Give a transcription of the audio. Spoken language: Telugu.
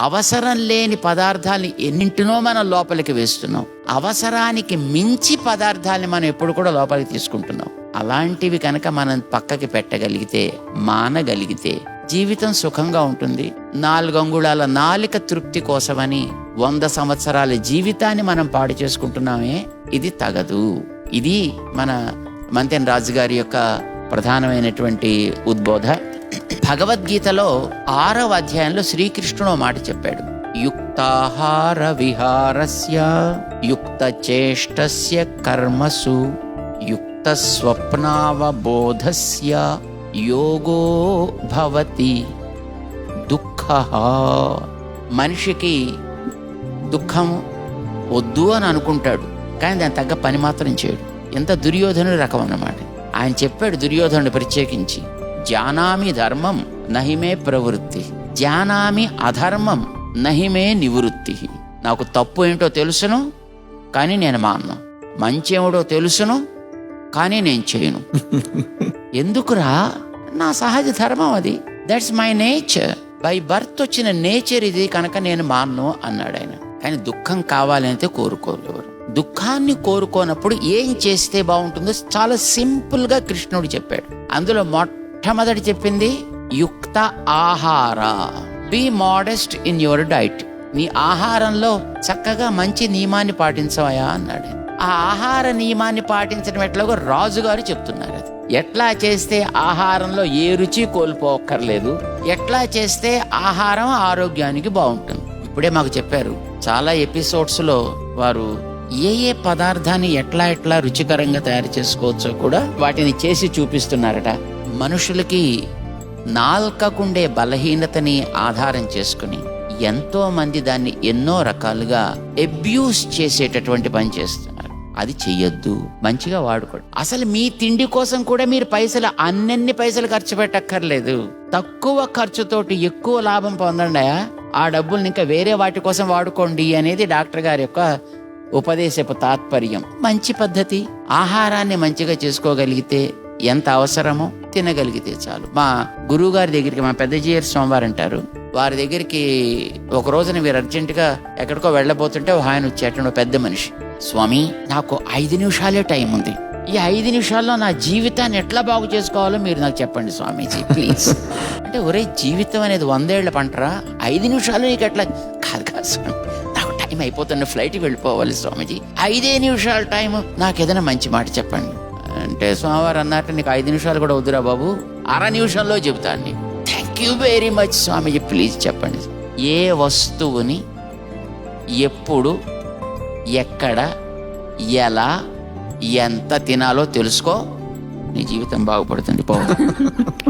అవసరం లేని పదార్థాలని ఎన్నింటినో మనం లోపలికి వేస్తున్నాం. అవసరానికి మించి పదార్థాలని మనం ఎప్పుడు కూడా లోపలికి తీసుకుంటున్నాం. అలాంటివి కనుక మనం పక్కకి పెట్టగలిగితే మానగలిగితే జీవితం సుఖంగా ఉంటుంది. నాలుగు అంగుళాల నాలిక తృప్తి కోసమని వంద సంవత్సరాల జీవితాన్ని మనం పాడు చేసుకుంటున్నామే ఇది తగదు. ఇది మన మంతెన్ రాజు గారి యొక్క ప్రధానమైనటువంటి ఉద్బోధ. భగవద్గీతలో ఆరవ అధ్యాయంలో శ్రీకృష్ణుడు మాట చెప్పాడు. యుక్తాహార విహారస్య యుక్త చేష్టస్య కర్మసు యుక్త స్వప్నావబోధస్య యోగో భవతి. దుఃఖ. మనిషికి దుఃఖం వద్దు అని అనుకుంటాడు కానీ దాని తగ్గ పని మాత్రం చేయడు. ఎంత దుర్యోధనుడు రకం అన్నమాట. ఆయన చెప్పాడు దుర్యోధనుడు ప్రత్యేకించి. జానామి ధర్మం నహిమే ప్రవృత్తి. జానామి అధర్మం నహిమే నివృత్తి. నాకు తప్పు ఏంటో తెలుసును కానీ నేను మాన్ను. మంచి ఏమిటో తెలుసును కానీ నేను చేయను. ఎందుకురా? నా సహజ ధర్మం అది. That's my nature by birth వచ్చిన నేచర్ ఇది కనుక నేను మాన్ను అన్నాడు ఆయన. కానీ దుఃఖం కావాలంటే కోరుకోలేరు దుఃఖాన్ని కోరుకోనప్పుడు ఏం చేస్తే బాగుంటుందో చాలా సింపుల్గా కృష్ణుడు చెప్పాడు. అందులో మొట్టమొదటి చెప్పింది యుక్త ఆహార. Be modest in your diet నీ ఆహారంలో చక్కగా మంచి నియమాన్ని పాటించవయా అన్నాడు. ఆ ఆహార నియమాన్ని పాటించడం ఎట్లాగో రాజుగారు చెప్తున్నారు అది. ఎట్లా చేస్తే ఆహారంలో ఏ రుచి కోల్పోక్కర్లేదు ఎట్లా చేస్తే ఆహారం ఆరోగ్యానికి బాగుంటుంది. ఇప్పుడే మాకు చెప్పారు చాలా ఎపిసోడ్స్లో వారు ఏ ఏ పదార్థాన్ని ఎట్లా ఎట్లా రుచికరంగా తయారు చేసుకోవచ్చో కూడా వాటిని చేసి చూపిస్తున్నారట. మనుషులకి నాల్కకుండే బలహీనతని ఆధారం చేసుకుని ఎంతో మంది దాన్ని ఎన్నో రకాలుగా అబ్యూస్ చేసేటటువంటి పని చేస్తున్నారు. అది చెయ్యొద్దు మంచిగా వాడుకోండి. అసలు మీ తిండి కోసం కూడా మీరు పైసలు అన్నెన్ని పైసలు ఖర్చు పెట్టక్కర్లేదు. తక్కువ ఖర్చుతోటి ఎక్కువ లాభం పొందండి? ఆ డబ్బుల్ని ఇంకా వేరే వాటి కోసం వాడుకోండి అనేది డాక్టర్ గారి యొక్క ఉపదేశపు తాత్పర్యం. మంచి పద్ధతి. ఆహారాన్ని మంచిగా చేసుకోగలిగితే ఎంత అవసరమో తినగలిగితే చాలు. మా గురువు గారి దగ్గరికి మా పెద్ద జీయర్ స్వామివారు అంటారు వారి దగ్గరికి ఒక రోజున మీరు అర్జెంటుగా ఎక్కడికో వెళ్ళబోతుంటే ఒక ఆయన వచ్చేటండి పెద్ద మనిషి. స్వామి నాకు ఐదు నిమిషాలే టైం ఉంది. ఈ ఐదు నిమిషాల్లో నా జీవితాన్ని ఎట్లా బాగు చేసుకోవాలో మీరు నాకు చెప్పండి స్వామీజీ ప్లీజ్. అంటే ఒరే జీవితం అనేది వందేళ్ళ పంటరా? ఐదు నిమిషాలు నీకు ఎట్లా కాదు కాదు స్వామి. నాకు టైం అయిపోతున్న ఫ్లైట్కి వెళ్ళిపోవాలి స్వామీజీ. ఐదే నిమిషాల టైం నాకు ఏదైనా మంచి మాట చెప్పండి. అంటే స్వామివారు అన్నట్టు నీకు ఐదు నిమిషాలు కూడా వద్దురా బాబు. అర నిమిషంలో చెబుతాను నీకు thank you very much Swamiji. Please చెప్పండి. ఏ వస్తువుని ఎప్పుడు ఎక్కడ ఎలా ఎంత తినాలో తెలుసుకో. నీ జీవితం బాగుపడుతుంది పో